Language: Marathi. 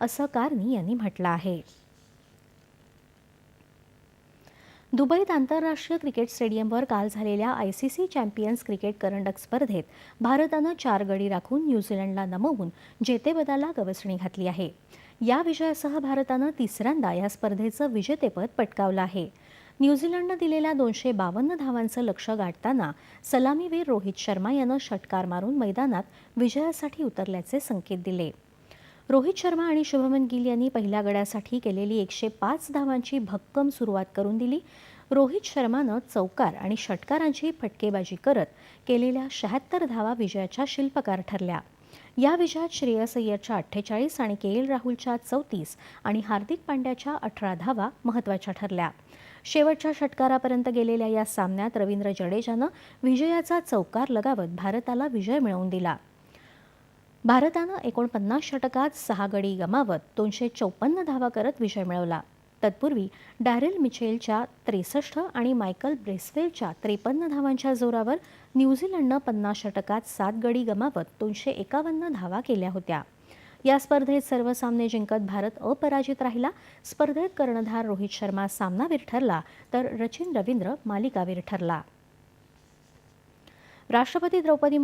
असं कार्नी यांनी म्हटलं आहे. दुबईत आंतरराष्ट्रीय क्रिकेट स्टेडियमवर काल झालेल्या I C C champions cricket करंडक स्पर्धेत भारतानं चार गडी राखून न्यूझीलंडला नमवून जेतेपदाला गवसणी घातली आहे. या विजयासह भारतानं तिसऱ्यांदा या स्पर्धेचं विजेतेपद पटकावलं आहे. न्यूझीलंडनं दिलेल्या दोनशे बावन्न धावांचं लक्ष गाठताना सलामीवीर रोहित शर्मा यानं षटकार मारून मैदानात विजयासाठी उतरल्याचे संकेत दिले. रोहित शर्मा आणि शुभमन गिल यांनी पहिल्या गड्यासाठी केलेली एकशे पाच धावांची भक्कम सुरुवात करून दिली. रोहित शर्मानं चौकार आणि षटकारांची फटकेबाजी करत केलेल्या शहात्तर धावा विजयाच्या शिल्पकार ठरल्या. या विजयात श्रेयस अय्यरच्या अठ्ठेचाळीस आणि के एल राहुलच्या चौतीस आणि हार्दिक पांड्याच्या अठरा धावा महत्त्वाच्या ठरल्या. शेवटच्या षटकारापर्यंत गेलेल्या या सामन्यात रवींद्र जडेजानं विजयाचा चौकार लगावत भारताला विजय मिळवून दिला. भारतानं एकोणपन्नास षटकात सहा गडी गमावत दोनशे चौपन्न धावा करत विजय मिळवला. तत्पूर्वी डॅरेल मिचेलच्या त्रेसष्ट आणि मायकल ब्रेसवेलच्या त्रेपन्न धावांच्या जोरावर न्यूझीलंडनं पन्नास षटकात सात गडी गमावत दोनशे एकावन्न धावा केल्या होत्या. या स्पर्धेत सर्व सामने जिंकत भारत अपराजित राहिला. स्पर्धेत कर्णधार रोहित शर्मा सामनावीर ठरला तर रचिन रवींद्र मालिकावीर ठरला. राष्ट्रपती द्रौपदी